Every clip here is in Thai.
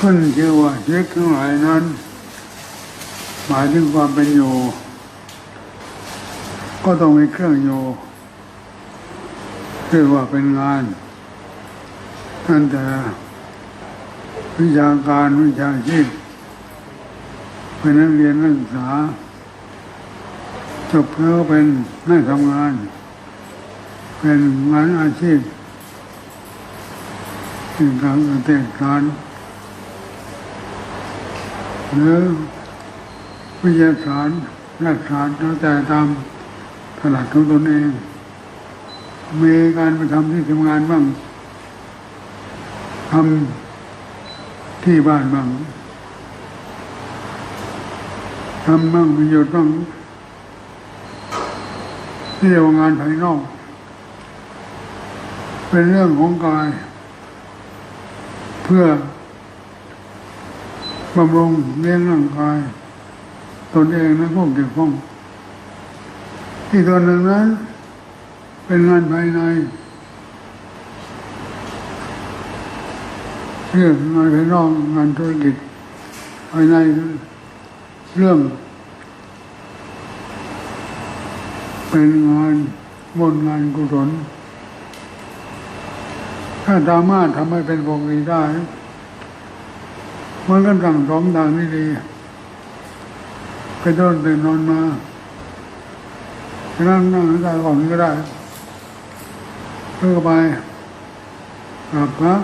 ขึ้นชื่อว่าชีวิตทั้งหลายนั้น หมายถึงความเป็นอยู่ ก็ต้องมีเครื่องอยู่เรียกว่าเป็นงานตั้งแต่วิชาการวิชาชีพเป็นนักเรียนนักศึกษาจบแล้วเป็นนักทำงาน เป็นงานอาชีพเป็นการเกษตรการ หรือวิทยาศาสตร์รัฐศาสตร์แล้วแต่ตามถนัดของตนเอง มีการไปทำที่ทำงานบ้างทำที่บ้านบ้างทำบ้างมีหยุดบ้างที่เรียกว่างานภายนอก เป็นเรื่องของกาย เพื่อ บำรุงเลี้ยงร่างกาย ตนเองและผู้เกี่ยวข้อง ที่ตัวหนึ่งนั้น เป็นงานภายในเรื่องงานภายนอกงานธุรกิจภายในเรื่อง เป็นงานบนงานกุศลถ้าสามารถทำให้เป็นปกติได้ มันก็สั่งสองทางนี่ดีไปโดนตื่นนอนมานั่งนั่งได้ก่อนก็ได้เพื่อไปกราบพระ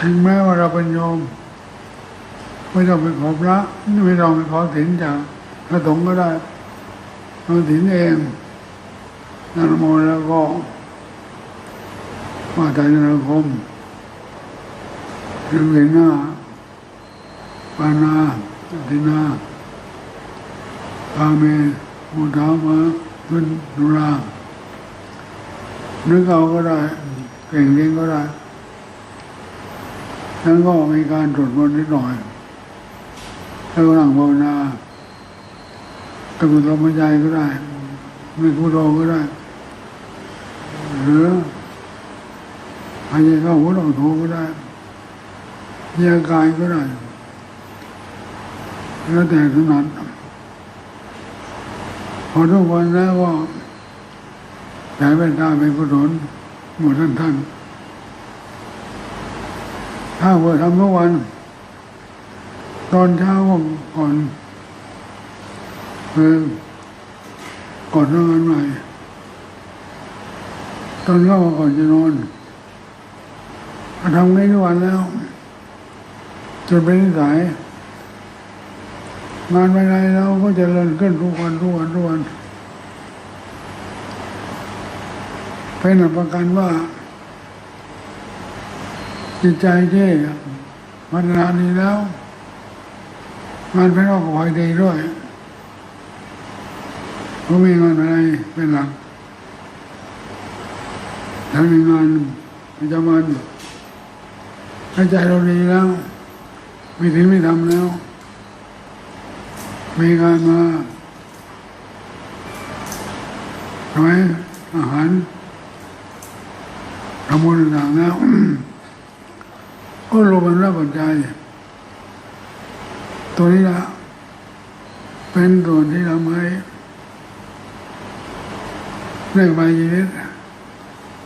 ถึงแม้ว่าเราเป็นโยมไม่ต้องไปขอพระไม่ต้องไปขอถินจากพระสงฆ์ก็ได้เอาถินเองนั่งโมแล้วก็มาตายนรคม เรื่องเห็นาปานาตินาพาเมมุทามาขึ้นนุรานึกเอาก็ได้เก่งเล่นก็ได้นั้นก็มีการตรวจมนนิดหน่อยแล้วก็นั่งภาวนาตะกุลมใจก็ได้ไม่พูดโอก็ได้ หรือหายใจเข้าหัวเราโทก็ได้ เยียกายก็ได้แล้วแต่ถนัดพอทุกวันแล้วก็สายเป็นาเป็นกุศลหมดท่านท่านถ้าเพื่อทำทุกวัน ตอนเช้าก่อนคือก่อนนอนหม่ตอนเข้าก่อนจะนอนทำไม่ทุกวันแล้ว จนเป็นนิสัยงานภายในเราก็จะเริญขึ้นทุกวันทุกวันทุกวันเป็นหลักประกันว่า จิตใจที่พัฒนาดีแล้ว งานภายนอกก็พอดีด้วยเพราะมีงานภายในเป็นหลักทำงานประจำวันถ้าใจเราดีแล้ว มีถึงไม่ทำแล้ว มีการมาทำให้อาหารทำบุญต่างๆแล้วก็ลงมันรับปัจจัยตัวนี้ละเป็นตัวที่ทำให้เรื่องไปชีวิต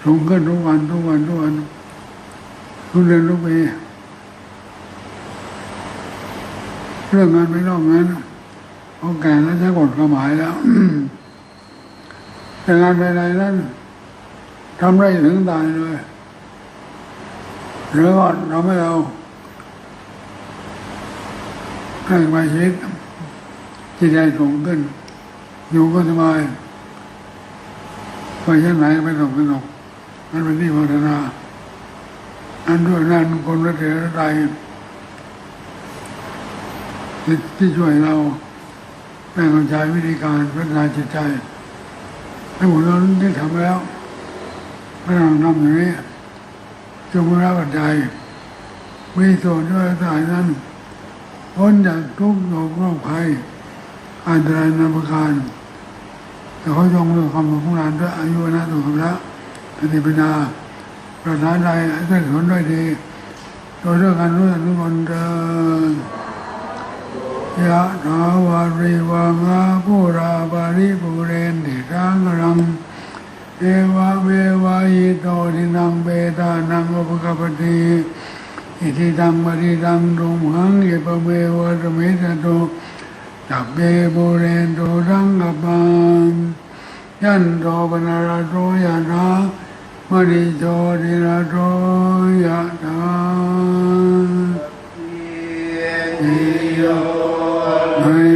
สูงขึ้นทุกวันทุกวันทุกวันทุกเดือนทุกปี เรื่องงานไม่นอกนั้นเขาแก่แล้วใช้กฎกฎหมายแล้วแต่งานภายในนั้นทำได้ถึงตายเลยหรือว่าทำให้เราให้มาชีวิตจิตใจสูงขึ้น อยู่ก็สบายไปชั้นไหนไม่ตกไม่ตกนั่นเป็นที่พัฒนาอันด้วยนั่นคนละเดียระใด ที่ช่วยเราได้เข้าใจวิธีการพัฒนาจิตใจให้หมดเราได้ทำแล้วไม่ต้องทำอย่างนี้จงรับปัจจัยมีส่วนด้วยสายนั้นพ้นจากทุกโศกโรคภัยอันตรายนาประการแต่เขาจงเรื่องคำของเราด้วยอายุนะสุขละปฏิปนาประธานใดให้ได้ผลด้วยดีโดยเรื่องการรู้สึกทุกคนเดิน ยะนาวาริวามาปุราบาริปุเรนติจังรังเอวะเววะยิโตทินังเบตานังอุปกปติอิทิตังปริตังดุมหังเยปเมวะตเมตตุดับเบโบเรนโตรังกับังยันโตปนาราโตยะนามณีโตทิราโตยะนาเยโย Amen.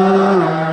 Não.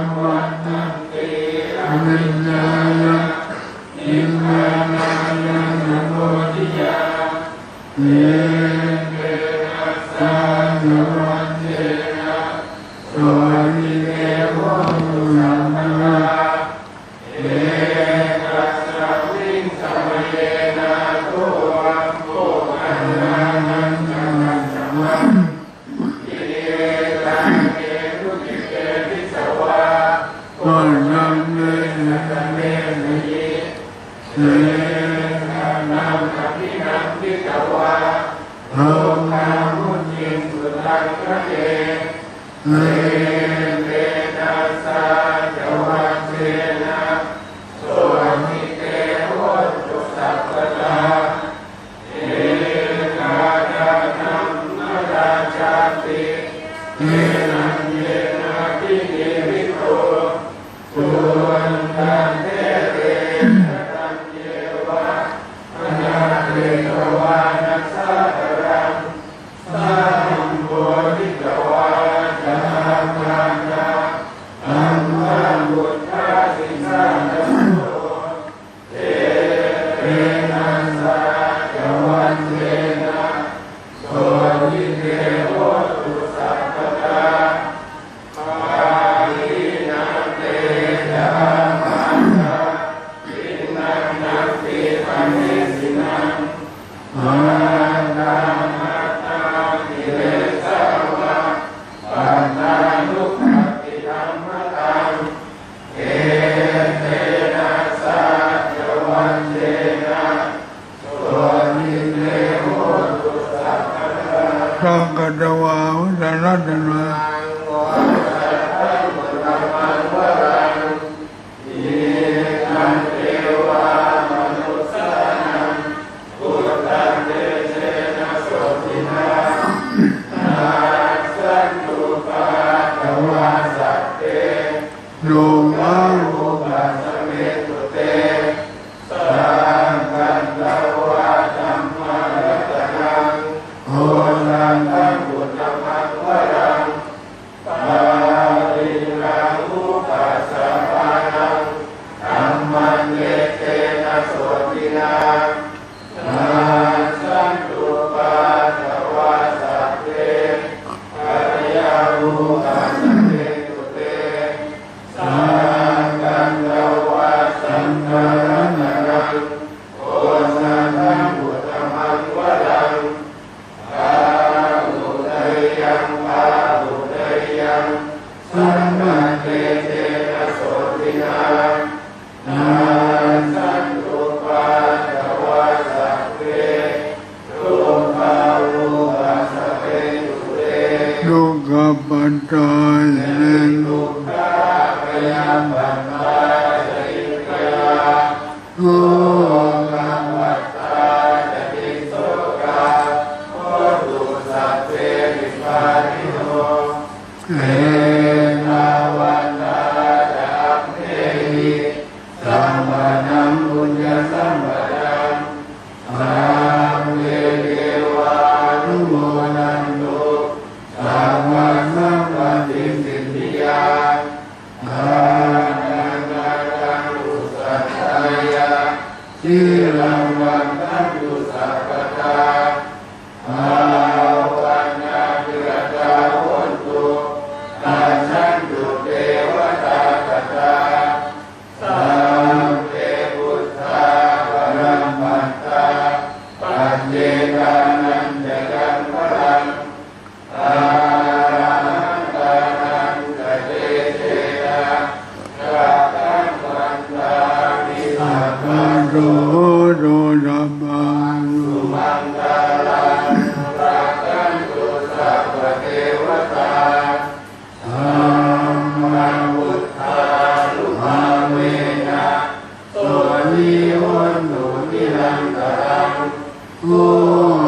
กัตวาวุสนัตนา Gol!